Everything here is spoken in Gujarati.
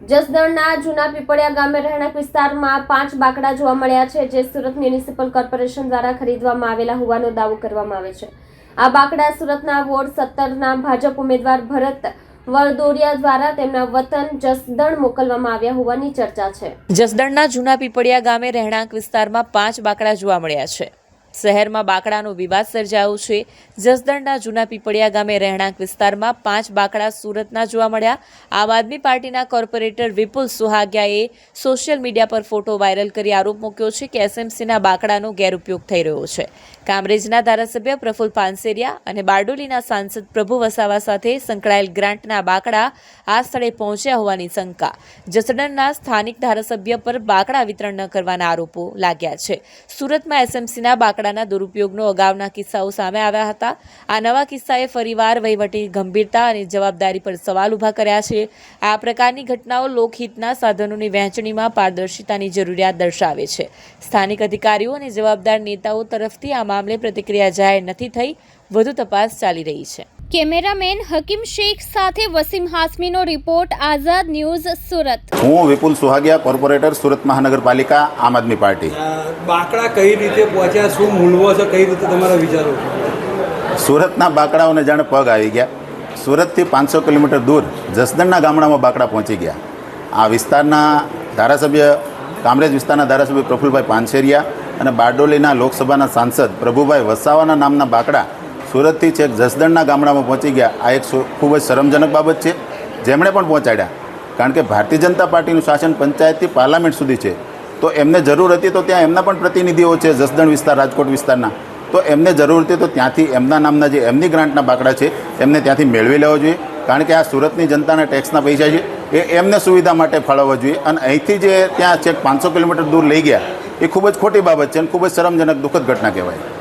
જસદણના જૂના પીપળિયા ગામે રહેણાંક વિસ્તારમાં પાંચ બાકડા જોવા મળ્યા છે, જે સુરત મ્યુનિસિપલ કોર્પોરેશન દ્વારા ખરીદવામાં આવેલા હોવાનો દાવો કરવામાં આવે છે. આ બાકડા સુરતના વોર્ડ સત્તરના ભાજપ ઉમેદવાર ભરત વરદોરિયા દ્વારા તેમના વતન જસદણ મોકલવામાં આવ્યા હોવાની ચર્ચા છે. જસદણના જૂના પીપળિયા ગામે રહેણાંક વિસ્તારમાં પાંચ બાકડા જોવા મળ્યા છે. શહેરમાં બાકડાનો વિવાદ સર્જાયો છે. જસદણના જૂના પીપળિયા ગામે રહેણાંક વિસ્તારમાં પાંચ બાકડા સુરતના જોવા મળ્યા. આમ આદમી પાર્ટીના કોર્પોરેટર વિપુલ સુહાગિયાએ સોશિયલ મીડિયા પર ફોટો વાયરલ કરી આરોપ મૂક્યો છે કે એસએમસીના બાકડાનો ગેરઉપયોગ થઈ રહ્યો છે. કામરેજના ધારાસભ્ય પ્રફુલ પાનસેરિયા અને બારડોલીના સાંસદ પ્રભુ વસાવા સાથે સંકળાયેલ ગ્રાન્ટના બાકડા આ સ્થળે પહોંચ્યા હોવાની શંકા. જસદણના સ્થાનિક ધારાસભ્ય પર બાકડા વિતરણ ન કરવાના આરોપો લાગ્યા છે. સુરતમાં એસએમસીના બાકડાના દુરુપયોગનો અગાઉના કિસ્સાઓ સામે આવ્યા હતા. આ નવા કિસ્સાએ ફરીવાર વહીવટી ગંભીરતા અને જવાબદારી પર સવાલ ઊભા કર્યા છે. આ પ્રકારની ઘટનાઓ લોકહિતના સાધનોની વહેંચણીમાં પારદર્શિતાની જરૂરિયાત દર્શાવે છે. સ્થાનિક અધિકારીઓ અને જવાબદાર નેતાઓ તરફથી આ મામલે પ્રતિક્રિયા જાહેર નથી થઈ. વધુ તપાસ ચાલી રહી છે. કેમેરામેન હકીમ શેખ સાથે વસીમ હાસમીનો રિપોર્ટ આઝાદ ન્યૂઝ સુરત. હું વિપુલ સુહાગિયા કોર્પોરેટર સુરત મહાનગરપાલિકા આમ આદમી પાર્ટી. બાકડા કઈ રીતે પહોંચ્યા શું મૂળવો છે કઈ રીતે તમારા વિચારો સુરતના બાકડાઓને જાણે પગ આવી ગયા. સુરતથી પાંચસો કિલોમીટર દૂર જસદણના ગામડામાં બાકડા પહોંચી ગયા. આ વિસ્તારના ધારાસભ્ય કામરેજ વિસ્તારના ધારાસભ્ય પ્રફુલભાઈ પાનસેરિયા અને બારડોલીના લોકસભાના સાંસદ પ્રભુભાઈ વસાવાના નામના બાકડા સુરતથી છેક જસદણના ગામડામાં પહોંચી ગયા. આ એક ખૂબ જ શરમજનક બાબત છે. જેમણે પણ પહોંચાડ્યા. કારણ કે ભારતીય જનતા પાર્ટીનું શાસન પંચાયતથી પાર્લામેન્ટ સુધી છે. તો એમને જરૂર હતી તો ત્યાં એમના પણ પ્રતિનિધિઓ છે, જસદણ વિસ્તાર, રાજકોટ વિસ્તારના. તો એમને જરૂર હતી તો ત્યાંથી એમના નામના જે એમની ગ્રાન્ટના બાકડા છે, એમને ત્યાંથી મેળવી લેવો જોઈએ. કારણ કે આ સુરતની જનતાના ટેક્સના પૈસા છે. એ એમને સુવિધા માટે ફાળવવા જોઈએ. અને અહીંથી જે ત્યાં છેક પાંચસો કિલોમીટર દૂર લઈ ગયા, એ ખૂબ જ ખોટી બાબત છે અને ખૂબ જ શરમજનક, દુઃખદ ઘટના કહેવાય.